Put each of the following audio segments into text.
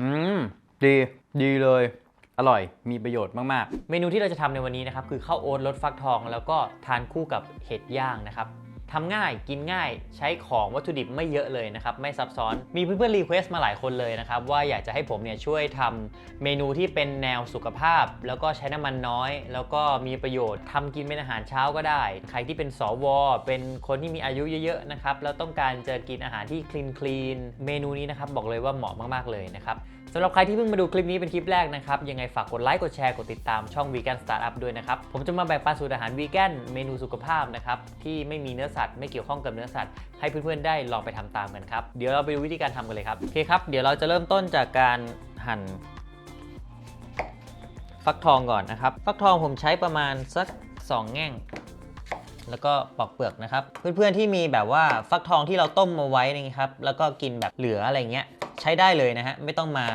อืม ดีดีเลย อร่อยมีประโยชน์มาก ๆ เมนูที่เราจะทำในวันนี้นะครับ คือข้าวโอ๊ตรสฟักทอง แล้วก็ทานคู่กับเห็ดย่างนะครับ ทำง่ายกินง่ายใช้ของวัตถุดิบไม่เยอะเลยนะครับ ไม่ซับซ้อนมีเพื่อนๆรีเควสต์มาหลายคนเลยนะครับ ว่าอยากจะให้ผมเนี่ยช่วยทำเมนูที่เป็นแนวสุขภาพ แล้วก็ใช้น้ำมันน้อย แล้วก็มีประโยชน์ทำกินเป็นอาหารเช้าก็ได้ ใครที่เป็นสว เป็นคนที่มีอายุเยอะๆนะครับแล้วต้องการจะกินอาหารที่คลีนคลีนเมนูนี้นะครับบอกเลยว่าเหมาะมากๆเลยนะครับสำหรับใครที่เพิ่งมาดูคลิปนี้เป็นคลิปแรกนะครับ ยังไงฝากกดไลค์กดแชร์กดติดตามช่อง Vegan Startup ด้วยนะครับ ผมจะมาแบ่งปันสูตรอาหารวีแกนเมนูสุขภาพนะครับที่ไม่มีเนื้อสัตว์ไม่เกี่ยวข้องกับเนื้อสัตว์ให้เพื่อนๆได้ลองไปทำตามกันครับเดี๋ยวเราไปดูวิธีการทำกันเลยครับโอเคครับเดี๋ยวเราจะเริ่มต้นจากการหั่นฟักทองก่อนนะครับ ฟักทองผมใช้ประมาณสัก 2 แง่ง แล้วก็ปอกเปลือกนะครับ เพื่อนๆที่มีแบบว่าฟักทองที่เราต้มมาไว้นี่ครับแล้วก็กินแบบเหลืออะไรเงี้ย ใช้ได้เลยนะฮะไม่ต้องมา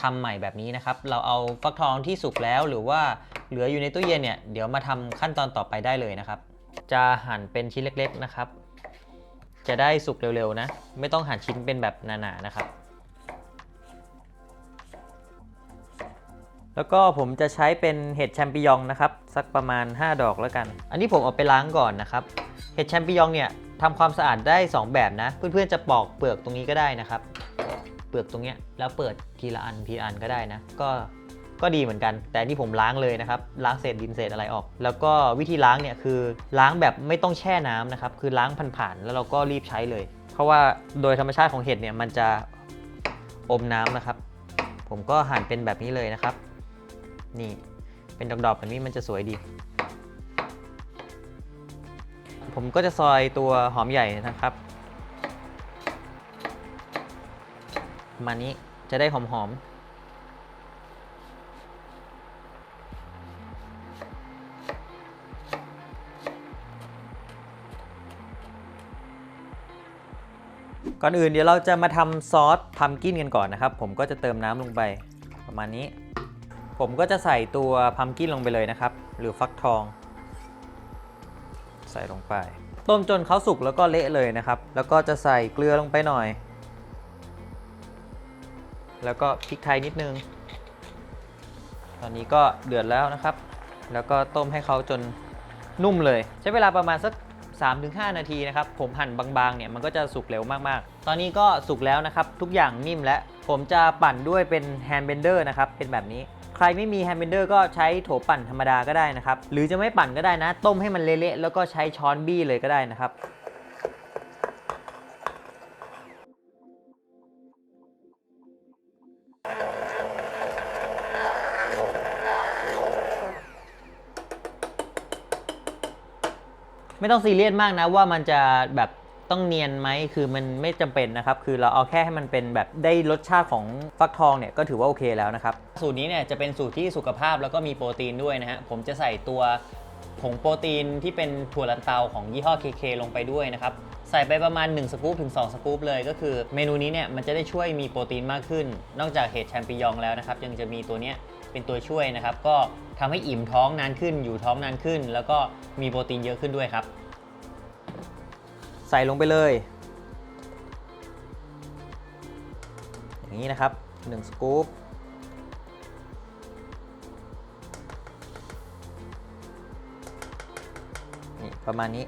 ทำใหม่แบบนี้นะครับ เราเอาฟักทองที่สุกแล้วหรือว่าเหลืออยู่ในตู้เย็นเนี่ยเดี๋ยวมาทำขั้นตอนต่อไปได้เลยนะครับ จะหั่นเป็นชิ้นเล็กๆนะครับ จะได้สุกเร็วๆนะ ไม่ต้องหั่นชิ้นเป็นแบบหนาๆนะครับ แล้วก็ผมจะใช้เป็นเห็ดแชมปิญองนะครับ สักประมาณ 5 ดอกแล้วกัน อันนี้ผมเอาไปล้างก่อนนะครับ เห็ดแชมปิญองเนี่ย ทำความสะอาดได้ 2 แบบนะ เพื่อนๆจะปอกเปลือกตรงนี้ก็ได้นะครับ เปลือกตรงเนี้ยแล้วเปิดทีละอันทีละอันก็ได้นะ ก็ก็ดีเหมือนกัน แต่นี่ผมล้างเลยนะครับ ล้างเศษดินเศษอะไรออก แล้วก็วิธีล้างเนี่ยคือล้างแบบไม่ต้องแช่น้ำนะครับ คือล้างผ่านๆแล้วเราก็รีบใช้เลย เพราะว่าโดยธรรมชาติของเห็ดเนี่ยมันจะอมน้ำนะครับ ผมก็หั่นเป็นแบบนี้เลยนะครับ นี่เป็นดอกๆแบบนี้มันจะสวยดี ผมก็จะซอยตัวหอมใหญ่นะครับประมาณนี้จะได้หอมๆก่อนอื่นเดี๋ยวเราจะมาทำซอสพัมกินกันก่อนนะครับ ผมก็จะเติมน้ำลงไปประมาณนี้ ผมก็จะใส่ตัวพัมกินลงไปเลยนะครับ หรือฟักทอง ใส่ลงไป ต้มจนเขาสุกแล้วก็เละเลยนะครับ แล้วก็จะใส่เกลือลงไปหน่อย แล้วก็พริกไทยนิดนึง ตอนนี้ก็เดือดแล้วนะครับ แล้วก็ต้มให้เขาจนนุ่มเลย ใช้เวลาประมาณสัก3-5 นาทีนะครับ ผมหั่นบางๆ เนี่ยมันก็จะสุกเร็วมากๆ ตอนนี้ก็สุกแล้วนะครับ ทุกอย่างนิ่มแล้ว ผมจะปั่นด้วยเป็นแฮนด์เบนเดอร์นะครับ เป็นแบบนี้ ครไม่มีแฮนด์เบนเดอร์ก็ใช้โถปั่นธรรมดาก็ได้นะครับ หรือจะไม่ปั่นก็ได้นะ ต้มให้มันเละๆแล้วก็ใช้ช้อนบี้เลยก็ได้นะครับไม่ต้องซีเรียสมากนะว่ามันจะแบบ ต้องเนียนไหมคือมันไม่จำเป็นนะครับ คือเราเอาแค่ให้มันเป็นแบบได้รสชาติของฟักทองเนี่ยก็ถือว่าโอเคแล้วนะครับ สูตรนี้เนี่ยจะเป็นสูตรที่สุขภาพแล้วก็มีโปรตีนด้วยนะฮะ ผมจะใส่ตัวผงโปรตีนที่เป็นถั่วลันเตาของยี่ห้อ KK ลงไปด้วยนะครับ ใส่ไปประมาณ 1 สกู๊ปถึง 2 สกู๊ปเลยก็คือเมนูนี้เนี่ยมันจะได้ช่วยมีโปรตีนมากขึ้น นอกจากเห็ดแชมปิญองแล้วนะครับ ยังจะมีตัวเนี้ยเป็นตัวช่วยนะครับ ก็ทำให้อิ่มท้องนานขึ้น อยู่ท้องนานขึ้น แล้วก็มีโปรตีนเยอะขึ้นด้วยครับ ใส่ลงไปเลย อย่างนี้นะครับ 1 สกู๊ปนี่ประมาณนี้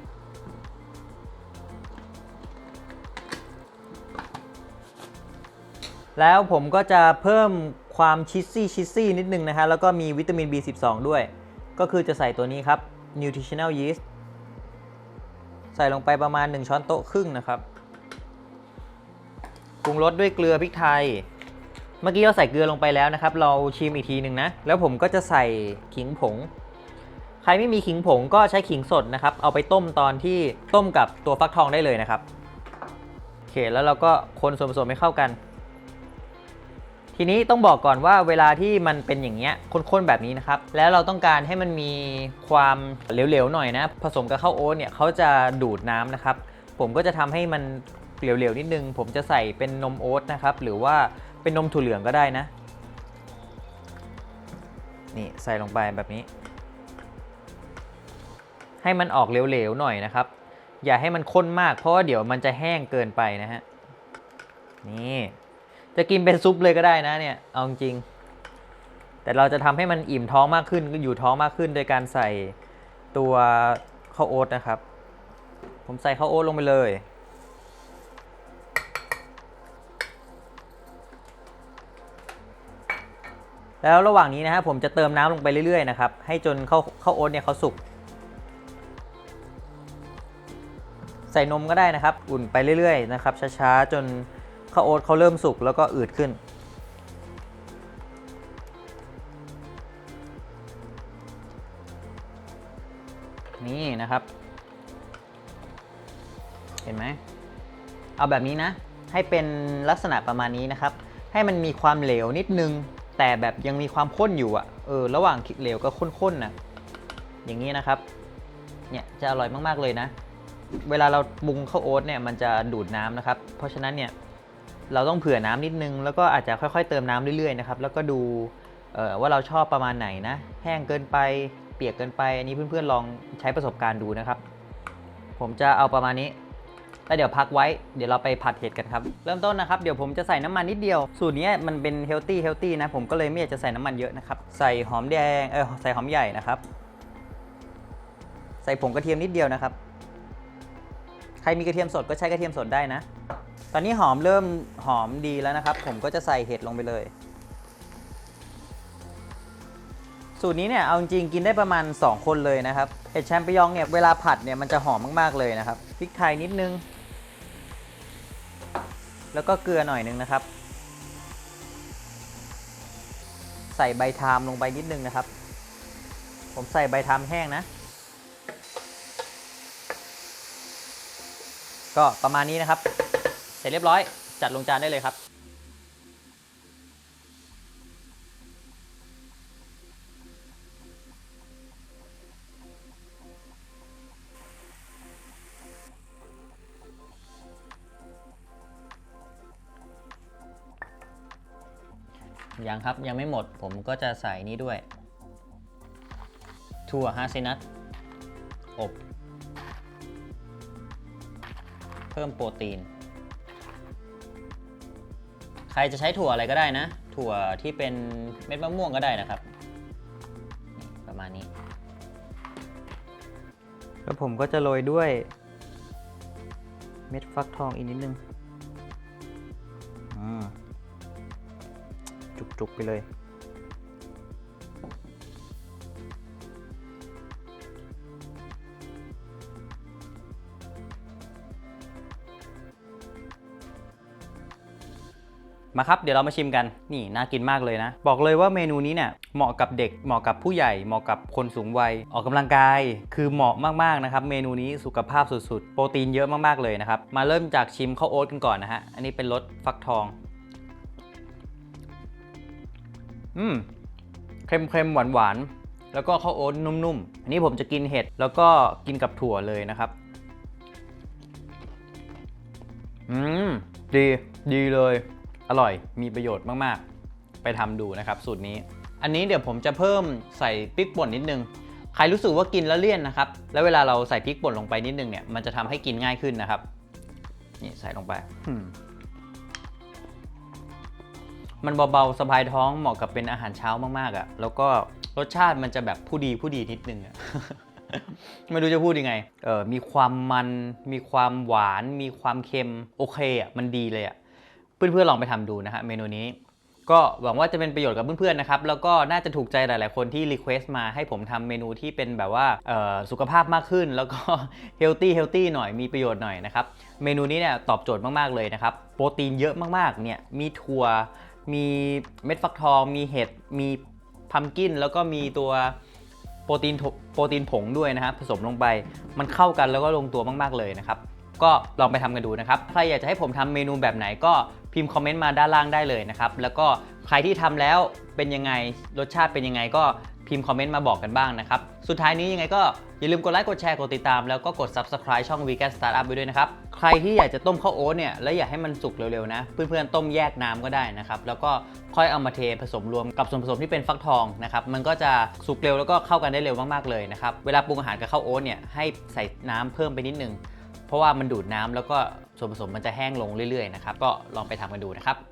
แล้วผมก็จะเพิ่มความชิสซี่ชิสซี่นิดนึงนะฮะแล้วก็มีวิตามิน B12 ด้วย ก็คือจะใส่ตัวนี้ครับ Nutritional Yeast ใส่ลงไปประมาณ 1 ช้อนโต๊ะครึ่งนะครับปรุงรสด้วยเกลือพริกไทย เมื่อกี้เราใส่เกลือลงไปแล้วนะครับ เราชิมอีกทีหนึ่งนะ แล้วผมก็จะใส่ขิงผง ใครไม่มีขิงผงก็ใช้ขิงสดนะครับ เอาไปต้มตอนที่ต้มกับตัวฟักทองได้เลยนะครับ โอเค แล้วเราก็คนส่วนผสมให้เข้ากัน ทีนี้ต้องบอกก่อนว่าเวลาที่มันเป็นอย่างเงี้ยข้นๆแบบนี้นะครับ แล้วเราต้องการให้มันมีความเหลวๆหน่อยนะ ผสมกับข้าวโอ๊ตเนี่ยเขาจะดูดน้ำนะครับ ผมก็จะทำให้มันเหลวๆนิดนึง ผมจะใส่เป็นนมโอ๊ตนะครับ หรือว่าเป็นนมถั่วเหลืองก็ได้นะ นี่ใส่ลงไปแบบนี้ ให้มันออกเหลวๆหน่อยนะครับ อย่าให้มันข้นมากเพราะว่าเดี๋ยวมันจะแห้งเกินไปนะฮะ นี่ จะกินเป็นซุปเลยก็ได้นะเนี่ยเอาจริง แต่เราจะทำให้มันอิ่มท้องมากขึ้นอยู่ท้องมากขึ้น โดยการใส่ตัวข้าวโอ๊ตนะครับ ผมใส่ข้าวโอ๊ตลงไปเลย แล้วระหว่างนี้นะครับผมจะเติมน้ำลงไปเรื่อยๆนะครับให้จนข้าวข้าวโอ๊ตเนี่ยเขาสุกใส่นมก็ได้นะครับ อุ่นไปเรื่อยๆนะครับช้าๆจน ข้าวโอ๊ตเขาเริ่มสุกแล้วก็อืดขึ้น นี่นะครับ เห็นไหม เอาแบบนี้นะ ให้เป็นลักษณะประมาณนี้นะครับ ให้มันมีความเหลวนิดนึง แต่แบบยังมีความข้นอยู่อะเออ ระหว่างเหลวกับข้นๆน่ะ อย่างนี้นะครับ เนี่ยจะอร่อยมากๆเลยนะเวลาเราปรุงข้าวโอ๊ตเนี่ยมันจะดูดน้ำนะครับ เพราะฉะนั้นเนี่ย เราต้องเผื่อน้ำนิดนึง แล้วก็อาจจะค่อยๆ เติมน้ำเรื่อยๆนะครับ แล้วก็ดูเอ่อว่าเราชอบประมาณไหนนะ แห้งเกินไป เปียกเกินไป อันนี้เพื่อนๆลองใช้ประสบการณ์ดูนะครับ ผมจะเอาประมาณนี้แล้วเดี๋ยวพักไว้ เดี๋ยวเราไปผัดเห็ดกันครับ เริ่มต้นนะครับ เดี๋ยวผมจะใส่น้ำมันนิดเดียว สูตรนี้มันเป็นเฮลตี้เฮลตี้นะ ผมก็เลยไม่อยากจะใส่น้ำมันเยอะนะครับ ใส่หอมแดง เออ ใส่หอมใหญ่นะครับ ใส่ผงกระเทียมนิดเดียวนะครับ ใครมีกระเทียมสดก็ใช้กระเทียมสดได้นะ ตอนนี้หอมเริ่มหอมดีแล้วนะครับ ผมก็จะใส่เห็ดลงไปเลย สูตรนี้เนี่ยเอาจริงกินได้ประมาณ 2 คนเลยนะครับเห็ดแชมปิญองเนี่ยเวลาผัดเนี่ยมันจะหอมมากๆเลยนะครับพริกไทยนิดนึง แล้วก็เกลือหน่อยนึงนะครับ ใส่ใบทามลงไปนิดนึงนะครับ ผมใส่ใบทามแห้งนะก็ประมาณนี้นะครับ เสร็จเรียบร้อย จัดลงจานได้เลยครับยังครับ ยังไม่หมดผมก็จะใส่นี้ด้วย ถั่วฮาเซนัทอบ เพิ่มโปรตีน ใครจะใช้ถั่วอะไรก็ได้นะ ถั่วที่เป็นเม็ดมะม่วงก็ได้นะครับ ประมาณนี้ แล้วผมก็จะโรยด้วย เม็ดฟักทองอีกนิดนึงอืมจุกๆไปเลย มาครับ เดี๋ยวเรามาชิมกัน นี่น่ากินมากเลยนะ บอกเลยว่าเมนูนี้เนี่ยเหมาะกับเด็ก เหมาะกับผู้ใหญ่ เหมาะกับคนสูงวัย ออกกำลังกาย คือเหมาะมากๆนะครับ เมนูนี้สุขภาพสุดๆ โปรตีนเยอะมากๆเลยนะครับ มาเริ่มจากชิมข้าวโอ๊ตกันก่อนนะฮะ อันนี้เป็นรสฟักทอง อืมเค็มๆ หวานๆ แล้วก็ข้าวโอ๊ตนุ่มๆ อันนี้ผมจะกินเห็ด แล้วก็กินกับถั่วเลยนะครับ อืม ดี ดีเลย อร่อยมีประโยชน์มากๆ ไปทำดูนะครับ สูตรนี้ อันนี้เดี๋ยวผมจะเพิ่มใส่พริกป่นนิดนึง ใครรู้สึกว่ากินแล้วเลี่ยนนะครับ แล้วเวลาเราใส่พริกป่นลงไปนิดนึงเนี่ย มันจะทำให้กินง่ายขึ้นนะครับ นี่ใส่ลงไปอืมมันเบาๆสบายท้องเหมาะกับเป็นอาหารเช้ามากๆอะ่ะ แล้วก็รสชาติมันจะแบบผู้ดีผู้ดีนิดนึงอะไม่รู้จะพูดยังไง เออมีความมัน มีความหวาน มีความเค็ม โอเคอะ มันดีเลยอะ เพื่อนๆลองไปทำดูนะฮะเมนูนี้ ก็หวังว่าจะเป็นประโยชน์กับเพื่อนๆนะครับแล้วก็น่าจะถูกใจหลายๆคนที่รีเควสต์มาให้ผมทำเมนูที่เป็นแบบว่าสุขภาพมากขึ้น แล้วก็เฮลตี้เฮลตี้หน่อยมีประโยชน์หน่อยนะครับเมนูนี้เนี่ยตอบโจทย์มากๆเลยนะครับโปรตีนเยอะมากๆเนี่ยมีถั่วมีเม็ดฟักทอง มีเห็ดมีพัมกิน แล้วก็มีตัวโปรตีนโถโปรตีนผงด้วยนะครับผสมลงไปมันเข้ากันแล้วก็ลงตัวมาก ๆ เลยนะครับ ก็ลองไปทำกันดูนะครับ ใครอยากจะให้ผมทำเมนูแบบไหนก็พิมพ์คอมเมนต์มาด้านล่างได้เลยนะครับ แล้วก็ใครที่ทำแล้วเป็นยังไง รสชาติเป็นยังไงก็พิมพ์คอมเมนต์มาบอกกันบ้างนะครับ สุดท้ายนี้ยังไงก็อย่าลืมกดไลค์ กดแชร์ กดติดตาม แล้วก็กด subscribe ช่อง Vegan Startup ไปด้วยนะครับ ใครที่อยากจะต้มข้าวโอ๊ตเนี่ย แล้วอยากให้มันสุกเร็วๆนะ เพื่อนๆ ต้มแยกน้ำก็ได้นะครับ แล้วก็ค่อยเอามาเทผสมรวมกับส่วนผสมที่เป็นฟักทองนะครับ มันก็จะสุกเร็วแล้วก็เข้ากันได้เร็วมากๆเลยนะครับ เวลาปรุงอาหารกับข้าวโอ๊ตเนี่ยให้ใส่น้ำเพิ่มไปนิดนึง ราะว่ามันดูดน้ำแล้วก็ส่วนผสมมันจะแห้งลงเรื่อยๆนะครับก็ลองไปทำกันดูนะครับ